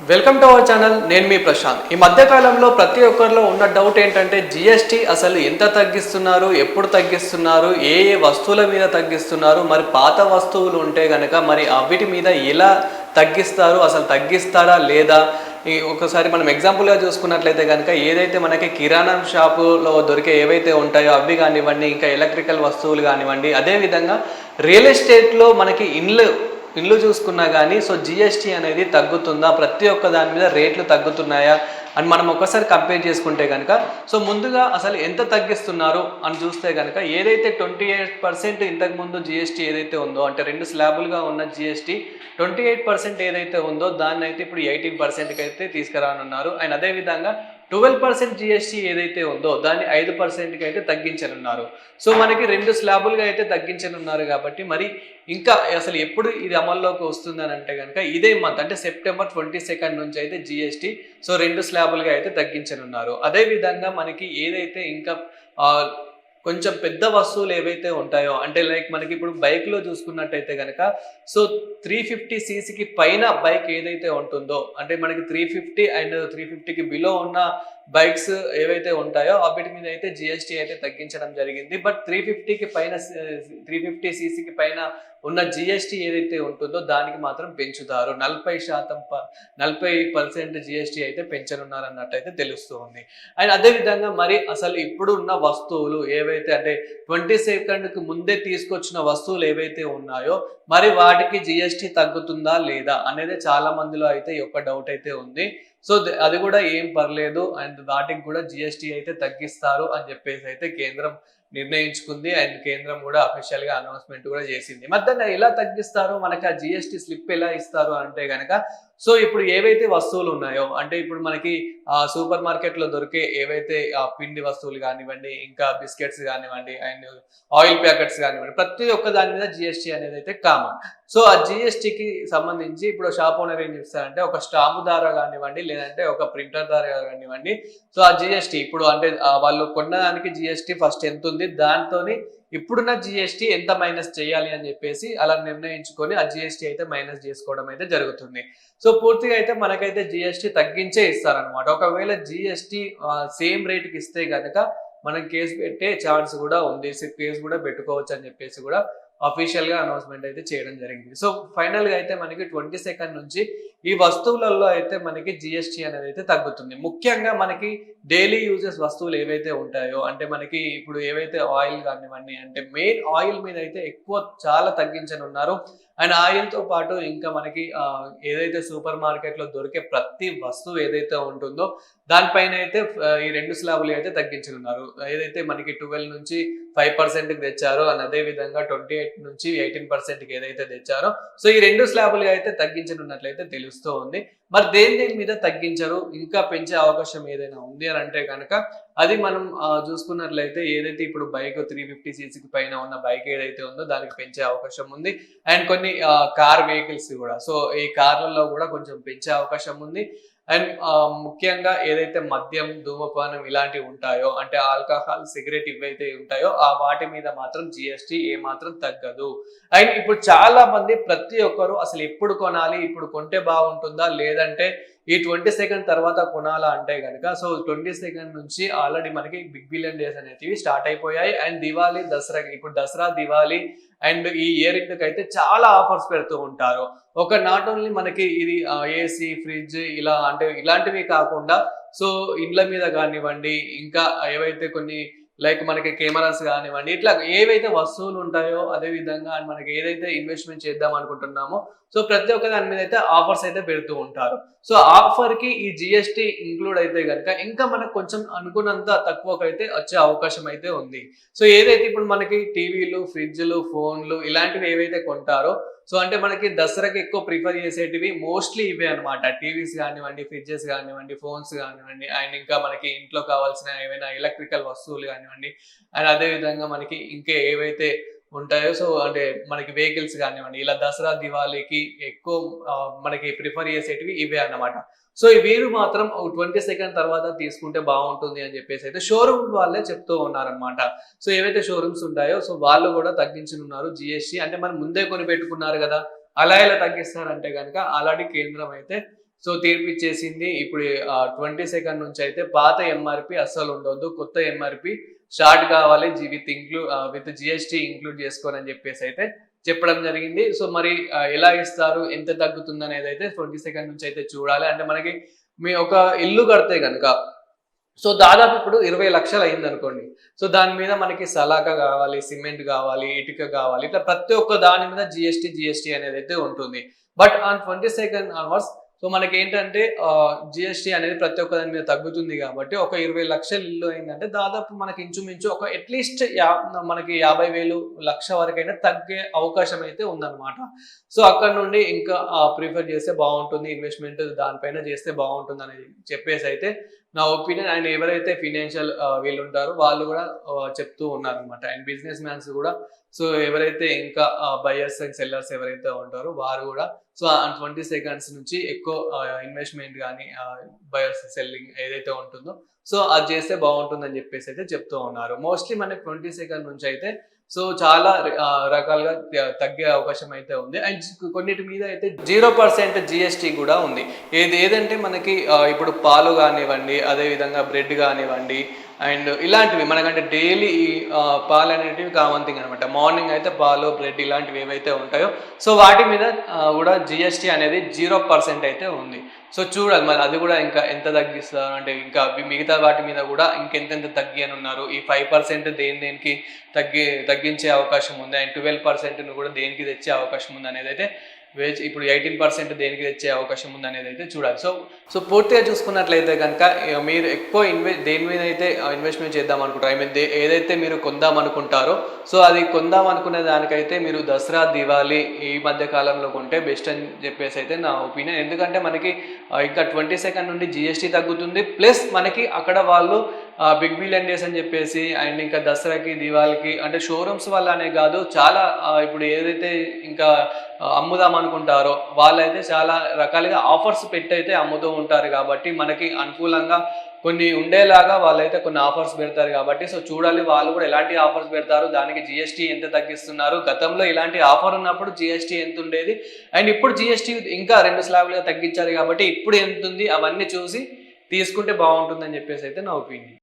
Welcome to our channel నేను మీ ప్రశాంత్. ఈ మధ్యకాలంలో ప్రతి ఒక్కరిలో ఉన్న డౌట్ ఏంటంటే జిఎస్టీ అసలు ఎంత తగ్గిస్తున్నారు ఎప్పుడు తగ్గిస్తున్నారు ఏ ఏ వస్తువుల మీద తగ్గిస్తున్నారు మరి పాత వస్తువులు ఉంటే గనక మరి అవిటి మీద ఎలా తగ్గిస్తారు అసలు తగ్గిస్తారా లేదా? ఈ ఒకసారి మనం ఎగ్జాంపుల్గా చూసుకున్నట్లయితే కనుక ఏదైతే మనకి కిరాణా షాపులో దొరికే ఏవైతే ఉంటాయో అవి కానివ్వండి ఇంకా ఎలక్ట్రికల్ వస్తువులు కానివ్వండి అదేవిధంగా రియల్ ఎస్టేట్లో మనకి ఇండ్లు ఇల్లు చూసుకున్నా కానీ సో జిఎస్టీ అనేది తగ్గుతుందా? ప్రతి ఒక్క దాని మీద రేట్లు తగ్గుతున్నాయా? అని మనం ఒకసారి కంపేర్ చేసుకుంటే కనుక సో ముందుగా అసలు ఎంత తగ్గిస్తున్నారు అని చూస్తే కనుక ఏదైతే ట్వంటీ ఎయిట్ పర్సెంట్ ఇంతకుముందు జిఎస్టీ ఏదైతే ఉందో అంటే రెండు స్లాబులుగా ఉన్న జిఎస్టీ ట్వంటీ ఎయిట్ పర్సెంట్ ఏదైతే ఉందో దాన్ని అయితే ఇప్పుడు ఎయిటీన్ పర్సెంట్కి అయితే తీసుకురానున్నారు. అండ్ అదేవిధంగా ట్వెల్వ్ పర్సెంట్ జిఎస్టీ ఏదైతే ఉందో దాన్ని ఐదు పర్సెంట్కి అయితే తగ్గించనున్నారు. సో మనకి రెండు స్లాబులుగా అయితే తగ్గించనున్నారు కాబట్టి మరి ఇంకా అసలు ఎప్పుడు ఇది అమల్లోకి వస్తుందని అంటే కనుక ఇదే మంత్ అంటే సెప్టెంబర్ ట్వంటీ సెకండ్ నుంచి అయితే జిఎస్టీ సో రెండు స్లాబులుగా అయితే తగ్గించనున్నారు. అదేవిధంగా మనకి ఏదైతే ఇంకా కొంచెం పెద్ద వస్తువులు ఏవైతే ఉంటాయో అంటే లైక్ మనకి ఇప్పుడు బైక్లో చూసుకున్నట్టయితే కనుక సో త్రీ ఫిఫ్టీ సీసీకి పైన బైక్ ఏదైతే ఉంటుందో అంటే మనకి త్రీ ఫిఫ్టీ అండ్ త్రీ ఫిఫ్టీకి బిలో ఉన్న బైక్స్ ఏవైతే ఉంటాయో వాటి మీద అయితే జిఎస్టీ అయితే తగ్గించడం జరిగింది. బట్ త్రీ ఫిఫ్టీకి పైన త్రీ ఫిఫ్టీ సీసీకి పైన ఉన్న జిఎస్టీ ఏదైతే ఉంటుందో దానికి మాత్రం పెంచుతారు. నలభై శాతం ప నలభై పర్సెంట్ జిఎస్టీ అయితే పెంచనున్నారు అన్నట్టయితే తెలుస్తూ అండ్ అదేవిధంగా మరి అసలు ఇప్పుడు ఉన్న వస్తువులు ఏవైతే అంటే ట్వంటీ సెకండ్కి ముందే తీసుకొచ్చిన వస్తువులు ఏవైతే ఉన్నాయో మరి వాటికి జిఎస్టీ తగ్గుతుందా లేదా అనేది చాలా మందిలో అయితే ఒక యొక్క డౌట్ అయితే ఉంది. సో అది కూడా ఏం పర్లేదు అండ్ వాటికి కూడా జిఎస్టీ అయితే తగ్గిస్తారు అని చెప్పేసి అయితే కేంద్రం నిర్ణయించుకుంది. అండ్ కేంద్రం కూడా అఫీషియల్గా అనౌన్స్మెంట్ కూడా చేసింది. మరి ఎలా తగ్గిస్తారు మనకి ఆ జిఎస్టీ స్లిప్ ఎలా ఇస్తారు అంటే గనక సో ఇప్పుడు ఏవైతే వస్తువులు ఉన్నాయో అంటే ఇప్పుడు మనకి ఆ సూపర్ మార్కెట్లో దొరికే ఏవైతే ఆ పిండి వస్తువులు కానివ్వండి ఇంకా బిస్కెట్స్ కానివ్వండి అండ్ ఆయిల్ ప్యాకెట్స్ కానివ్వండి ప్రతి ఒక్క దాని మీద జిఎస్టీ అనేది అయితే కామన్ సో ఆ జిఎస్టీకి సంబంధించి ఇప్పుడు షాప్ ఓనర్ ఏం చేస్తారంటే ఒక స్టాంపు ద్వారా కానివ్వండి లేదంటే ఒక ప్రింటర్ ద్వారా కానివ్వండి. సో ఆ జిఎస్టీ ఇప్పుడు అంటే వాళ్ళు కొన్నదానికి జిఎస్టీ ఫస్ట్ ఎంత ఉంది? దాంతోని ఇప్పుడున్న జిఎస్టీ ఎంత మైనస్ చేయాలి అని చెప్పేసి అలా నిర్ణయించుకొని ఆ జిఎస్టీ అయితే మైనస్ చేసుకోవడం అయితే జరుగుతుంది. సో పూర్తిగా అయితే మనకైతే జిఎస్టీ తగ్గించే ఇస్తారనమాట ఒకవేళ జిఎస్టీ సేమ్ రేట్కి ఇస్తే కనుక మనం కేసు పెట్టే ఛాన్స్ కూడా ఉంది. కేసు కూడా పెట్టుకోవచ్చు అని చెప్పేసి కూడా అఫీషియల్గా అనౌన్స్మెంట్ అయితే చేయడం జరిగింది. సో ఫైనల్గా అయితే మనకి ట్వంటీ సెకండ్ నుంచి ఈ వస్తువులలో అయితే మనకి జిఎస్టీ అనేది అయితే తగ్గుతుంది. ముఖ్యంగా మనకి డైలీ యూజెస్ వస్తువులు ఏవైతే ఉంటాయో అంటే మనకి ఇప్పుడు ఏవైతే ఆయిల్ కానివ్వండి అంటే మెయిన్ ఆయిల్ మీద అయితే ఎక్కువ చాలా తగ్గించనున్నారు. అండ్ ఆయిల్తో పాటు ఇంకా మనకి ఏదైతే సూపర్ మార్కెట్లో దొరికే ప్రతి వస్తువు ఏదైతే ఉంటుందో దానిపైన అయితే ఈ రెండు స్లాబులు అయితే తగ్గించనున్నారు. ఏదైతే మనకి ట్వెల్వ్ నుంచి ఫైవ్ పర్సెంట్ తెచ్చారో అండ్ అదే విధంగా ట్వంటీ ఎయిట్ నుంచి ఎయిటీన్ పర్సెంట్కి ఏదైతే తెచ్చారో సో ఈ రెండు స్లాబులు అయితే తగ్గించనున్నట్లయితే నిలుస్తూ ఉంది. మరి దేని దేని మీద తగ్గించరు? ఇంకా పెంచే అవకాశం ఏదైనా ఉంది అని అంటే కనుక అది మనం చూసుకున్నట్లయితే ఏదైతే ఇప్పుడు బైక్ త్రీ ఫిఫ్టీ సీసీకి పైన ఉన్న బైక్ ఏదైతే ఉందో దానికి పెంచే అవకాశం ఉంది. అండ్ కొన్ని కార్ వెహికల్స్ కూడా. సో ఈ కార్లలో కూడా కొంచెం పెంచే అవకాశం ఉంది. అండ్ ముఖ్యంగా ఏదైతే మద్యం ధూమపానం ఇలాంటివి ఉంటాయో అంటే ఆల్కహాల్ సిగరెట్ ఇవైతే ఉంటాయో ఆ వాటి మీద మాత్రం జిఎస్టీ ఏ మాత్రం తగ్గదు. అండ్ ఇప్పుడు చాలా మంది ప్రతి ఒక్కరు అసలు ఎప్పుడు కొనాలి ఇప్పుడు కొంటే బాగుంటుందా లేదంటే ఈ ట్వంటీ సెకండ్ తర్వాత కొనాలా అంటే కనుక సో ట్వంటీ సెకండ్ నుంచి ఆల్రెడీ మనకి బిగ్ బిలియన్ డేస్ అనేవి స్టార్ట్ అయిపోయాయి. అండ్ దివాళీ దసరా ఇప్పుడు దసరా దివాళీ అండ్ ఈ ఇయర్ ఇంటికి అయితే చాలా ఆఫర్స్ పెడుతూ ఉంటారు. ఒక నాట్ ఓన్లీ మనకి ఇది ఏసీ ఫ్రిడ్జ్ ఇలా అంటే ఇలాంటివి కాకుండా సో ఇండ్ల మీద కానివ్వండి ఇంకా ఏవైతే కొన్ని లైక్ మనకి కెమెరాస్ కానివ్వండి ఇట్లా ఏవైతే వస్తువులు ఉంటాయో అదే విధంగా మనకి ఏదైతే ఇన్వెస్ట్మెంట్ చేద్దాం అనుకుంటున్నామో సో ప్రతి ఒక్క దాని మీద అయితే ఆఫర్స్ అయితే పెడుతూ ఉంటారు. సో ఆఫర్కి ఈ జిఎస్టీ ఇంక్లూడ్ అయితే కనుక ఇంకా మనకు కొంచెం అనుకున్నంత తక్కువకైతే వచ్చే అవకాశం అయితే ఉంది. సో ఏదైతే ఇప్పుడు మనకి టీవీలు ఫ్రిడ్జ్లు ఫోన్లు ఇలాంటివి ఏవైతే కొంటారో సో అంటే మనకి దసరాకి ఎక్కువ ప్రిఫర్ చేసేటివి మోస్ట్లీ ఇవే అనమాట టీవీస్ కానివ్వండి ఫ్రిడ్జెస్ కానివ్వండి ఫోన్స్ కానివ్వండి అండ్ ఇంకా మనకి ఇంట్లో కావాల్సిన ఏమైనా ఎలక్ట్రికల్ వస్తువులు కానివ్వండి అండ్ అదే విధంగా మనకి ఇంకా ఏవైతే ఉంటాయో సో అంటే మనకి వెహికల్స్ కానివ్వండి ఇలా దసరా దివాళీకి ఎక్కువ మనకి ప్రిఫర్ చేసేటివి ఇవే అన్నమాట. సో ఈ వీరు మాత్రం ట్వంటీ సెకండ్ తర్వాత తీసుకుంటే బాగుంటుంది అని చెప్పేసి అయితే షోరూమ్ వాళ్ళే చెప్తూ ఉన్నారనమాట సో ఏవైతే షోరూమ్స్ ఉంటాయో సో వాళ్ళు కూడా తగ్గించనున్నారు జిఎస్టీ అంటే మనం ముందే కొని పెట్టుకున్నారు కదా అలా ఎలా తగ్గిస్తారంటే కనుక అలాంటి కేంద్రం అయితే సో తీర్పు ఇచ్చేసింది ఇప్పుడు ట్వంటీ సెకండ్ నుంచి అయితే పాత ఎంఆర్పి అస్సలు ఉండొద్దు కొత్త ఎంఆర్పి షార్ట్ కావాలి with inclu with GST include చేసుకోనని చెప్పేసి అయితే చెప్పడం జరిగింది. సో మరి ఎలా ఇస్తారు ఎంత తగ్గుతుంది అనేది అయితే ట్వంటీ సెకండ్ నుంచి అయితే చూడాలి. అంటే మనకి మీ ఒక ఇల్లు కడితే కనుక సో దాదాపు ఇప్పుడు ఇరవై లక్షలు అయింది అనుకోండి సో దాని మీద మనకి సలాక కావాలి సిమెంట్ కావాలి ఇటుక కావాలి ఇట్లా ప్రతి ఒక్క దాని మీద జిఎస్టీ జిఎస్టీ అనేది అయితే ఉంటుంది. But on twenty second onwards so మనకి ఏంటంటే జిఎస్టీ అనేది ప్రతి ఒక్క దాని మీద తగ్గుతుంది కాబట్టి ఒక ఇరవై లక్షల ఇల్లు అయిందంటే దాదాపు మనకి ఇంచుమించు ఒక అట్లీస్ట్ యా మనకి యాభై వేలు లక్ష వరకైనా తగ్గే అవకాశం అయితే ఉందన్నమాట. సో అక్కడ నుండి ఇంకా ప్రిఫర్ చేస్తే బాగుంటుంది ఇన్వెస్ట్మెంట్ దానిపైన చేస్తే బాగుంటుంది అనేది చెప్పేసి అయితే నా ఒపీనియన్ అండ్ ఎవరైతే ఫినాన్షియల్ వీళ్ళు ఉంటారో వాళ్ళు కూడా చెప్తూ ఉన్నారు అనమాట అండ్ బిజినెస్ మ్యాన్స్ కూడా సో ఎవరైతే ఇంకా బయర్స్ అండ్ సెల్లర్స్ ఎవరైతే ఉంటారో వారు కూడా సో ట్వంటీ సెకండ్స్ నుంచి ఎక్కువ ఇన్వెస్ట్మెంట్ కానీ బయర్స్ సెల్లింగ్ ఏదైతే ఉంటుందో సో అది చేస్తే బాగుంటుందని చెప్పేసి అయితే చెప్తూ ఉన్నారు. మోస్ట్లీ మనకి ట్వంటీ సెకండ్ నుంచి అయితే సో చాలా రకాలుగా తగ్గే అవకాశం అయితే ఉంది. అండ్ కొన్నిటి మీద అయితే జీరో పర్సెంట్ జిఎస్టీ కూడా ఉంది. ఏది ఏదంటే మనకి ఇప్పుడు పాలు కానివ్వండి అదేవిధంగా బ్రెడ్ కానివ్వండి అండ్ ఇలాంటివి మనకంటే డైలీ పాలు అనేటివి కామన్ థింగ్ అనమాట మార్నింగ్ అయితే పాలు బ్రెడ్ ఇలాంటివి ఏవైతే ఉంటాయో సో వాటి మీద కూడా జిఎస్టీ అనేది జీరో పర్సెంట్ అయితే ఉంది. సో చూడాలి మరి అది కూడా ఇంకా ఎంత తగ్గిస్తారు? అంటే ఇంకా మిగతా వాటి మీద కూడా ఇంకెంతెంత తగ్గి అని ఉన్నారు? ఈ ఫైవ్ పర్సెంట్ దేని దేనికి తగ్గి తగ్గించే అవకాశం ఉంది? అండ్ ట్వెల్వ్ పర్సెంట్ను కూడా దేనికి తెచ్చే అవకాశం ఉంది? అనేది అయితే వేచి ఇప్పుడు ఎయిటీన్ పర్సెంట్ దేనికి తెచ్చే అవకాశం ఉంది అనేది అయితే చూడాలి. సో సో పూర్తిగా చూసుకున్నట్లయితే కనుక మీరు ఎక్కువ ఇన్వె దేని మీద అయితే ఇన్వెస్ట్మెంట్ చేద్దాం అనుకుంటారు? ఐ మీన్ ఏదైతే మీరు కొందాం అనుకుంటారో సో అది కొందాం అనుకునే దానికైతే మీరు దసరా దివాళీ ఈ మధ్య కాలంలో కొంటే బెస్ట్ అని చెప్పేసి అయితే నా ఒపీనియన్. ఎందుకంటే మనకి ఇంకా ట్వంటీ సెకండ్ నుండి జిఎస్టీ తగ్గుతుంది. ప్లస్ మనకి అక్కడ వాళ్ళు బిగ్ బిలియన్ డేస్ అని చెప్పేసి అండ్ ఇంకా దసరాకి దివాళీకి అంటే షోరూమ్స్ వల్ల అనే కాదు చాలా ఇప్పుడు ఏదైతే ఇంకా అమ్ముదాం అనుకుంటారో వాళ్ళైతే చాలా రకాలుగా ఆఫర్స్ పెట్టయితే అమ్ముతూ ఉంటారు కాబట్టి మనకి అనుకూలంగా కొన్ని ఉండేలాగా వాళ్ళైతే కొన్ని ఆఫర్స్ పెడతారు కాబట్టి సో చూడాలి వాళ్ళు కూడా ఎలాంటి ఆఫర్స్ పెడతారు దానికి జిఎస్టీ ఎంత తగ్గిస్తున్నారు. గతంలో ఇలాంటి ఆఫర్ ఉన్నప్పుడు జిఎస్టీ ఎంత ఉండేది అండ్ ఇప్పుడు జిఎస్టీ ఇంకా రెండు స్లాబ్లుగా తగ్గించారు కాబట్టి ఇప్పుడు ఎంత ఉంది అవన్నీ చూసి తీసుకుంటే బాగుంటుందని చెప్పేసి అయితే నా ఒపీనియన్.